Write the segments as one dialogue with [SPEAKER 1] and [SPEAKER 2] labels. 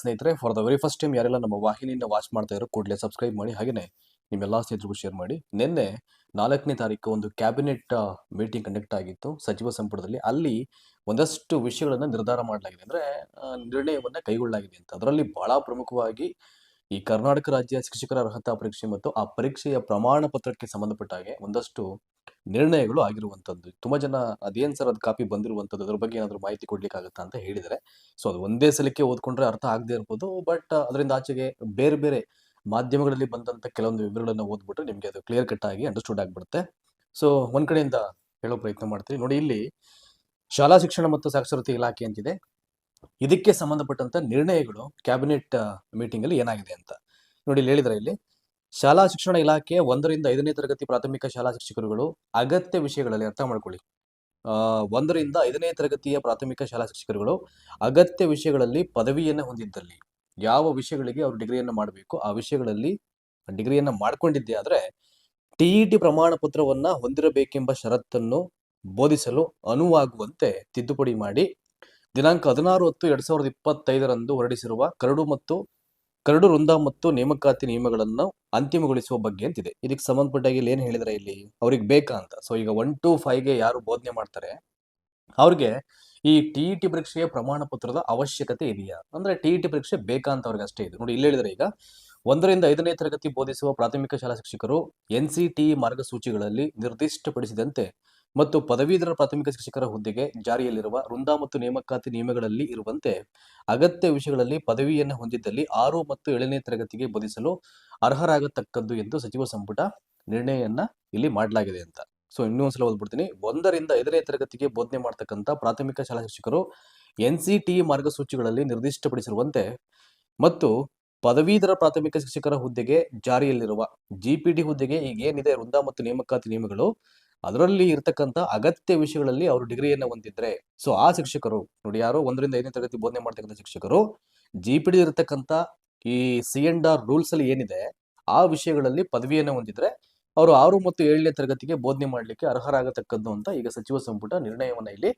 [SPEAKER 1] ಸ್ನೇಹಿತರೆ for the very first time ಯಾರೆಲ್ಲ ನಮ್ಮ ವಾಹಿನಿಯಿಂದ ವಾಚ್ ಮಾಡ್ತಾ ಇರೋ ಕೂಡಲೇ ಸಬ್ಸ್ಕ್ರೈಬ್ ಮಾಡಿ. ಹಾಗೆಯೇ ನಿಮ್ಮೆಲ್ಲ ಸ್ನೇಹಿತರಿಗೂ ಶೇರ್ ಮಾಡಿ. ನಿನ್ನೆ ನಾಲ್ಕನೇ ತಾರೀಕು ಒಂದು ಕ್ಯಾಬಿನೆಟ್ ಮೀಟಿಂಗ್ ಕಂಡಕ್ಟ್ ಆಗಿತ್ತು ಸಚಿವ ಸಂಪುಟದಲ್ಲಿ. ಅಲ್ಲಿ ಒಂದಷ್ಟು ವಿಷಯಗಳನ್ನು ನಿರ್ಧಾರ ಮಾಡಲಾಗಿದೆ. ಅಂದ್ರೆ ನಿರ್ಣಯವನ್ನ ಕೈಗೊಳ್ಳಲಾಗಿದೆ ಅಂತ. ಅದರಲ್ಲಿ ಬಹಳ ಪ್ರಮುಖವಾಗಿ ಈ ಕರ್ನಾಟಕ ರಾಜ್ಯ ಶಿಕ್ಷಕರ ಅರ್ಹತಾ ಪರೀಕ್ಷೆ ಮತ್ತು ಆ ಪರೀಕ್ಷೆಯ ಪ್ರಮಾಣ ಪತ್ರಕ್ಕೆ ಸಂಬಂಧಪಟ್ಟ ಹಾಗೆ ಒಂದಷ್ಟು ನಿರ್ಣಯಗಳು ಆಗಿರುವಂತದ್ದು ತುಂಬಾ ಜನ ಅದೇನ್ ಸರ್ ಅದು ಕಾಪಿ ಬಂದಿರುವಂತದ್ದು ಅದ್ರ ಬಗ್ಗೆ ಏನಾದ್ರು ಮಾಹಿತಿ ಕೊಡ್ಲಿಕ್ಕಾಗತ್ತಾ ಅಂತ ಹೇಳಿದರೆ ಸೊ ಅದು ಒಂದೇ ಸಲಕ್ಕೆ ಓದ್ಕೊಂಡ್ರೆ ಅರ್ಥ ಆಗದೆ ಇರ್ಬೋದು. ಬಟ್ ಅದರಿಂದ ಆಚೆಗೆ ಬೇರೆ ಬೇರೆ ಮಾಧ್ಯಮಗಳಲ್ಲಿ ಬಂದಂತ ಕೆಲವೊಂದು ವಿವರಗಳನ್ನ ಓದ್ಬಿಟ್ರೆ ನಿಮ್ಗೆ ಅದು ಕ್ಲಿಯರ್ ಕಟ್ ಆಗಿ ಅಂಡರ್ಸ್ಟೂಡ್ ಆಗಿಬಿಡುತ್ತೆ. ಸೊ ಒಂದ್ ಕಡೆಯಿಂದ ಹೇಳೋ ಪ್ರಯತ್ನ ಮಾಡ್ತೀವಿ ನೋಡಿ, ಇಲ್ಲಿ ಶಾಲಾ ಶಿಕ್ಷಣ ಮತ್ತು ಸಾಕ್ಷರತೆ ಇಲಾಖೆ ಅಂತಿದೆ. ಇದಕ್ಕೆ ಸಂಬಂಧಪಟ್ಟಂತ ನಿರ್ಣಯಗಳು ಕ್ಯಾಬಿನೆಟ್ ಮೀಟಿಂಗ್ ಅಲ್ಲಿ ಏನಾಗಿದೆ ಅಂತ. ನೋಡಿ, ಇಲ್ಲಿ ಹೇಳಿದ್ರೆ ಇಲ್ಲಿ. ಶಾಲಾ ಶಿಕ್ಷಣ ಇಲಾಖೆ ಒಂದರಿಂದ ಐದನೇ ತರಗತಿ ಪ್ರಾಥಮಿಕ ಶಾಲಾ ಶಿಕ್ಷಕರುಗಳು ಅಗತ್ಯ ವಿಷಯಗಳಲ್ಲಿ ಅರ್ಥ ಮಾಡ್ಕೊಳ್ಳಿ. ಒಂದರಿಂದ ಐದನೇ ತರಗತಿಯ ಪ್ರಾಥಮಿಕ ಶಾಲಾ ಶಿಕ್ಷಕರುಗಳು ಅಗತ್ಯ ವಿಷಯಗಳಲ್ಲಿ ಪದವಿಯನ್ನು ಹೊಂದಿದ್ದಲ್ಲಿ ಯಾವ ವಿಷಯಗಳಿಗೆ ಅವರು ಡಿಗ್ರಿಯನ್ನು ಮಾಡಬೇಕು, ಆ ವಿಷಯಗಳಲ್ಲಿ ಡಿಗ್ರಿಯನ್ನ ಮಾಡ್ಕೊಂಡಿದ್ದೆ ಆದ್ರೆ ಟಿಇಟಿ ಪ್ರಮಾಣ ಪತ್ರವನ್ನ ಹೊಂದಿರಬೇಕೆಂಬ ಷರತ್ತನ್ನು ಬೋಧಿಸಲು ಅನುವಾಗುವಂತೆ ತಿದ್ದುಪಡಿ ಮಾಡಿ ದಿನಾಂಕ ಹದಿನಾರು ಹತ್ತು ಎರಡ್ ಸಾವಿರದ ಇಪ್ಪತ್ತೈದರಂದು ಹೊರಡಿಸಿರುವ ಕರಡು ಮತ್ತು ಕರಡು, ವೃಂದ ಮತ್ತು ನೇಮಕಾತಿ ನಿಯಮಗಳನ್ನು ಅಂತಿಮಗೊಳಿಸುವ ಬಗ್ಗೆ ಅಂತಿದೆ. ಇದಕ್ಕೆ ಸಂಬಂಧಪಟ್ಟಾಗಿ ಇಲ್ಲಿ ಏನ್ ಹೇಳಿದ್ರೆ ಇಲ್ಲಿ? ಅವ್ರಿಗೆ ಬೇಕಾ ಅಂತ. ಸೊ ಈಗ ಒನ್ ಟು ಗೆ ಯಾರು ಬೋಧನೆ ಮಾಡ್ತಾರೆ, ಅವ್ರಿಗೆ ಈ ಟಿ ಇ ಟಿ ಪರೀಕ್ಷೆಯ ಪ್ರಮಾಣ ಪತ್ರದ ಅವಶ್ಯಕತೆ ಇದೆಯಾ? ಅಂದ್ರೆ ಟಿ ಇ ಟಿ ಪರೀಕ್ಷೆ ಬೇಕಾ ಅಂತ ಅವ್ರಿಗೆ ಅಷ್ಟೇ ಇದೆ. ನೋಡಿ, ಇಲ್ಲಿ ಹೇಳಿದ್ರೆ ಈಗ, ಒಂದರಿಂದ ಐದನೇ ತರಗತಿ ಬೋಧಿಸುವ ಪ್ರಾಥಮಿಕ ಶಾಲಾ ಶಿಕ್ಷಕರು ಎನ್ ಟಿ ಮಾರ್ಗಸೂಚಿಗಳಲ್ಲಿ ನಿರ್ದಿಷ್ಟಪಡಿಸಿದಂತೆ ಮತ್ತು ಪದವೀಧರ ಪ್ರಾಥಮಿಕ ಶಿಕ್ಷಕರ ಹುದ್ದೆಗೆ ಜಾರಿಯಲ್ಲಿರುವ ವೃಂದ ಮತ್ತು ನೇಮಕಾತಿ ನಿಯಮಗಳಲ್ಲಿ ಇರುವಂತೆ ಅಗತ್ಯ ವಿಷಯಗಳಲ್ಲಿ ಪದವಿಯನ್ನು ಹೊಂದಿದ್ದಲ್ಲಿ ಆರು ಮತ್ತು ಏಳನೇ ತರಗತಿಗೆ ಬೋಧಿಸಲು ಅರ್ಹರಾಗತಕ್ಕದ್ದು ಎಂದು ಸಚಿವ ಸಂಪುಟ ನಿರ್ಣಯವನ್ನ ಇಲ್ಲಿ ಮಾಡಲಾಗಿದೆ ಅಂತ. ಸೊ ಇನ್ನೊಂದ್ಸಲ ಓದ್ಬಿಡ್ತೀನಿ. ಒಂದರಿಂದ ಐದನೇ ತರಗತಿಗೆ ಬೋಧನೆ ಮಾಡ್ತಕ್ಕಂಥ ಪ್ರಾಥಮಿಕ ಶಾಲಾ ಶಿಕ್ಷಕರು ಎನ್ ಮಾರ್ಗಸೂಚಿಗಳಲ್ಲಿ ನಿರ್ದಿಷ್ಟಪಡಿಸಿರುವಂತೆ ಮತ್ತು ಪದವೀಧರ ಪ್ರಾಥಮಿಕ ಶಿಕ್ಷಕರ ಹುದ್ದೆಗೆ ಜಾರಿಯಲ್ಲಿರುವ ಜಿಪಿಡಿ ಹುದ್ದೆಗೆ ಈಗ ಏನಿದೆ ವೃಂದ ಮತ್ತು ನೇಮಕಾತಿ ನಿಯಮಗಳು ಅದರಲ್ಲಿ ಇರ್ತಕ್ಕಂಥ ಅಗತ್ಯ ವಿಷಯಗಳಲ್ಲಿ ಅವರು ಡಿಗ್ರಿಯನ್ನು ಹೊಂದಿದ್ರೆ, ಸೊ ಆ ಶಿಕ್ಷಕರು, ನೋಡಿ ಯಾರು ಒಂದರಿಂದ ಐದನೇ ತರಗತಿ ಬೋಧನೆ ಮಾಡ್ತಕ್ಕಂಥ ಶಿಕ್ಷಕರು ಜಿಪಿಡಿ ಇರತಕ್ಕಂಥ ಈ ಸಿ ಎಂಡ್ ಆರ್ ರೂಲ್ಸ್ ಅಲ್ಲಿ ಏನಿದೆ, ಆ ವಿಷಯಗಳಲ್ಲಿ ಪದವಿಯನ್ನು ಹೊಂದಿದ್ರೆ, ಅವರು ಆರು ಮತ್ತು ಏಳನೇ ತರಗತಿಗೆ ಬೋಧನೆ ಮಾಡಲಿಕ್ಕೆ ಅರ್ಹರಾಗತಕ್ಕದ್ದು ಅಂತ ಈಗ ಸಚಿವ ಸಂಪುಟ ನಿರ್ಣಯವನ್ನು ಇಲ್ಲಿ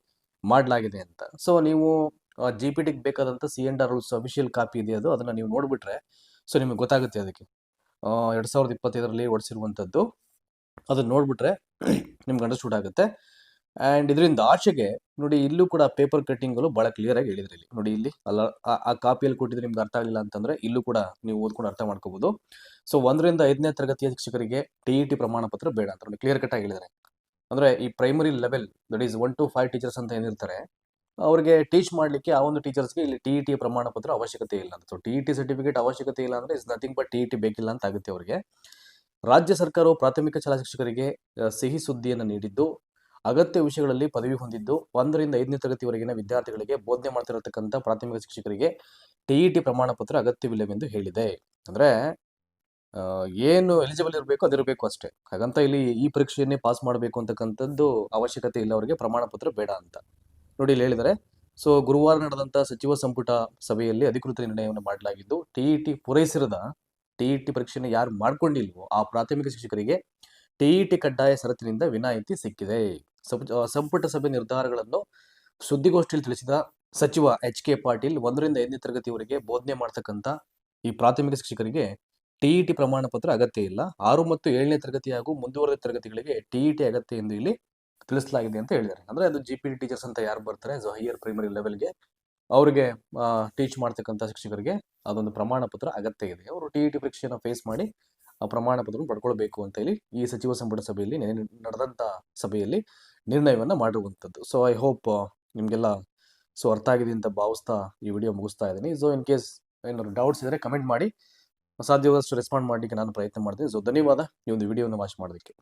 [SPEAKER 1] ಮಾಡಲಾಗಿದೆ ಅಂತ. ಸೊ ನೀವು ಜಿ ಪಿ ಟಿಗೆ ಬೇಕಾದಂಥ C and R rules official copy ಇದೆ ಅದು, ಅದನ್ನ ನೀವು ನೋಡಿಬಿಟ್ರೆ, ಸೊ ನಿಮಗೆ ಗೊತ್ತಾಗುತ್ತೆ ಅದಕ್ಕೆ. ಎರಡ್ ಸಾವಿರದ ಇಪ್ಪತ್ತೈದರಲ್ಲಿ ಹೊಡಿಸಿರುವಂಥದ್ದು. ಅದನ್ನ ನೋಡ್ಬಿಟ್ರೆ ನಿಮ್ಗೆ ಅಂಡರ್ಸ್ಟೂಡ್ ಆಗುತ್ತೆ. ಅಂಡ್ ಇದರಿಂದ ಆಚೆಗೆ ನೋಡಿ ಇಲ್ಲೂ ಕೂಡ ಪೇಪರ್ ಕಟ್ಟಿಂಗ್ಗಳು ಬಹಳ ಕ್ಲಿಯರ್ ಆಗಿ ಹೇಳಿದ್ರೆ ಇಲ್ಲಿ. ನೋಡಿ ಇಲ್ಲಿ ಅಲ್ಲ, ಆ- ಕಾಪಿಯಲ್ಲಿ ಕೊಟ್ಟಿದ್ರೆ ನಿಮ್ಗೆ ಅರ್ಥ ಆಗಲಿಲ್ಲ ಅಂತಂದ್ರೆ ಇಲ್ಲೂ ಕೂಡ ನೀವು ಓದ್ಕೊಂಡು ಅರ್ಥ ಮಾಡ್ಕೋಬಹುದು ಸೊ ಒಂದರಿಂದ ಐದನೇ ತರಗತಿಯ ಶಿಕ್ಷಕರಿಗೆ ಟಿ ಇ ಟಿ ಪ್ರಮಾಣ ಪತ್ರ ಬೇಡ ಅಂತ ನೋಡಿ ಕ್ಲಿಯರ್ ಕಟ್ ಆಗಿ ಹೇಳಿದ್ದಾರೆ. ಅಂದ್ರೆ ಈ primary level that is one to five teachers ಅಂತ ಏನಿರ್ತಾರೆ, ಅವರಿಗೆ ಟೀಚ್ ಮಾಡ್ಲಿಕ್ಕೆ ಆ ಒಂದು ಟೀಚರ್ಸ್ಗೆ ಇಲ್ಲಿ ಟಿ ಇ ಟಿ ಪ್ರಮಾಣ ಪತ್ರ ಅವಶ್ಯಕತೆ ಇಲ್ಲ ಅಂತ. So T E T certificate ಅವಶ್ಯಕತೆ ಇಲ್ಲ ಅಂದ್ರೆ is nothing but T E T ಬೇಕಿಲ್ಲ ಅಂತ ಆಗುತ್ತೆ ಅವರಿಗೆ. ರಾಜ್ಯ ಸರ್ಕಾರವು ಪ್ರಾಥಮಿಕ ಶಾಲಾ ಶಿಕ್ಷಕರಿಗೆ ಸಿಹಿ ಸುದ್ದಿಯನ್ನು ನೀಡಿದ್ದು, ಅಗತ್ಯ ವಿಷಯಗಳಲ್ಲಿ ಪದವಿ ಹೊಂದಿದ್ದು, ಒಂದರಿಂದ ಐದನೇ ತರಗತಿವರೆಗಿನ ವಿದ್ಯಾರ್ಥಿಗಳಿಗೆ ಬೋಧನೆ ಮಾಡ್ತಿರತಕ್ಕಂಥ ಪ್ರಾಥಮಿಕ ಶಿಕ್ಷಕರಿಗೆ ಟಿಇಟಿ ಪ್ರಮಾಣ ಪತ್ರ ಅಗತ್ಯವಿಲ್ಲವೆಂದು ಹೇಳಿದೆ. ಅಂದ್ರೆ ಏನು ಎಲಿಜಿಬಲ್ ಇರಬೇಕು ಅದಿರಬೇಕು ಅಷ್ಟೇ. ಹಾಗಂತ ಇಲ್ಲಿ ಈ ಪರೀಕ್ಷೆಯನ್ನೇ ಪಾಸ್ ಮಾಡಬೇಕು ಅಂತಕ್ಕಂಥದ್ದು ಅವಶ್ಯಕತೆ ಇಲ್ಲ, ಅವರಿಗೆ ಪ್ರಮಾಣ ಪತ್ರ ಬೇಡ ಅಂತ. ನೋಡಿ ಇಲ್ಲಿ ಹೇಳಿದರೆ ಸೊ, ಗುರುವಾರ ನಡೆದಂಥ ಸಚಿವ ಸಂಪುಟ ಸಭೆಯಲ್ಲಿ ಅಧಿಕೃತ ನಿರ್ಣಯವನ್ನು ಮಾಡಲಾಗಿದ್ದು ಟಿಇಟಿ ಪೂರೈಸಿರದ ಟಿಇಟಿ ಪರೀಕ್ಷೆಯನ್ನು ಯಾರು ಮಾಡ್ಕೊಂಡಿಲ್ವೋ ಆ ಪ್ರಾಥಮಿಕ ಶಿಕ್ಷಕರಿಗೆ ಟಿಇಟಿ ಕಡ್ಡಾಯ ಸರತಿನಿಂದ ವಿನಾಯಿತಿ ಸಿಕ್ಕಿದೆ. ಸಂಪುಟ ಸಭೆ ನಿರ್ಧಾರಗಳನ್ನು ಸುದ್ದಿಗೋಷ್ಠಿಯಲ್ಲಿ ತಿಳಿಸಿದ ಸಚಿವ ಎಚ್ ಕೆ ಪಾಟೀಲ್, ಒಂದರಿಂದ ಐದನೇ ತರಗತಿವರೆಗೆ ಬೋಧನೆ ಮಾಡ್ತಕ್ಕಂಥ ಈ ಪ್ರಾಥಮಿಕ ಶಿಕ್ಷಕರಿಗೆ ಟಿಇಟಿ ಪ್ರಮಾಣ ಪತ್ರ ಅಗತ್ಯ ಇಲ್ಲ. ಆರು ಮತ್ತು ಏಳನೇ ತರಗತಿ ಹಾಗೂ ಮುಂದುವರೆದ ತರಗತಿಗಳಿಗೆ ಟಿಇಟಿ ಅಗತ್ಯ ಎಂದು ಇಲ್ಲಿ ತಿಳಿಸಲಾಗಿದೆ ಅಂತ ಹೇಳಿದ್ದಾರೆ. ಅಂದ್ರೆ ಅದು ಜಿ ಪಿ ಟಿ ಟೀಚರ್ಸ್ ಅಂತ ಯಾರು ಬರ್ತಾರೆ? ಹೈಯರ್ ಪ್ರೈಮರಿ ಲೆವೆಲ್ಗೆ ಅವರಿಗೆ ಟೀಚ್ ಮಾಡ್ತಕ್ಕಂಥ ಶಿಕ್ಷಕರಿಗೆ ಅದೊಂದು ಪ್ರಮಾಣ ಪತ್ರ ಅಗತ್ಯ ಇದೆ. ಅವರು ಟಿ ಇ ಟಿ ಪರೀಕ್ಷೆಯನ್ನು ಫೇಸ್ ಮಾಡಿ ಆ ಪ್ರಮಾಣ ಪತ್ರವನ್ನು ಪಡ್ಕೊಳ್ಬೇಕು ಅಂತ ಹೇಳಿ ಈ ಸಚಿವ ಸಂಪುಟ ಸಭೆಯಲ್ಲಿ ನಡೆದಂಥ ಸಭೆಯಲ್ಲಿ ನಿರ್ಣಯವನ್ನು ಮಾಡಿರುವಂಥದ್ದು. ಸೊ ಐ ಹೋಪ್ ನಿಮಗೆಲ್ಲ ಸೊ ಅರ್ಥ ಆಗಿದೆ ಅಂತ ಭಾವಿಸ್ತಾ ಈ ವಿಡಿಯೋ ಮುಗಿಸ್ತಾ ಇದ್ದೀನಿ. ಸೊ ಇನ್ ಕೇಸ್ ಏನಾದ್ರು ಡೌಟ್ಸ್ ಇದ್ರೆ ಕಮೆಂಟ್ ಮಾಡಿ. ಸಾಧ್ಯವಾದಷ್ಟು ರೆಸ್ಪಾಂಡ್ ಮಾಡಲಿಕ್ಕೆ ನಾನು ಪ್ರಯತ್ನ ಮಾಡ್ತೀನಿ. ಸೊ ಧನ್ಯವಾದ. ಈ ಒಂದು ವಿಡಿಯೋನ ವಾಚ್ ಮಾಡೋದಕ್ಕೆ.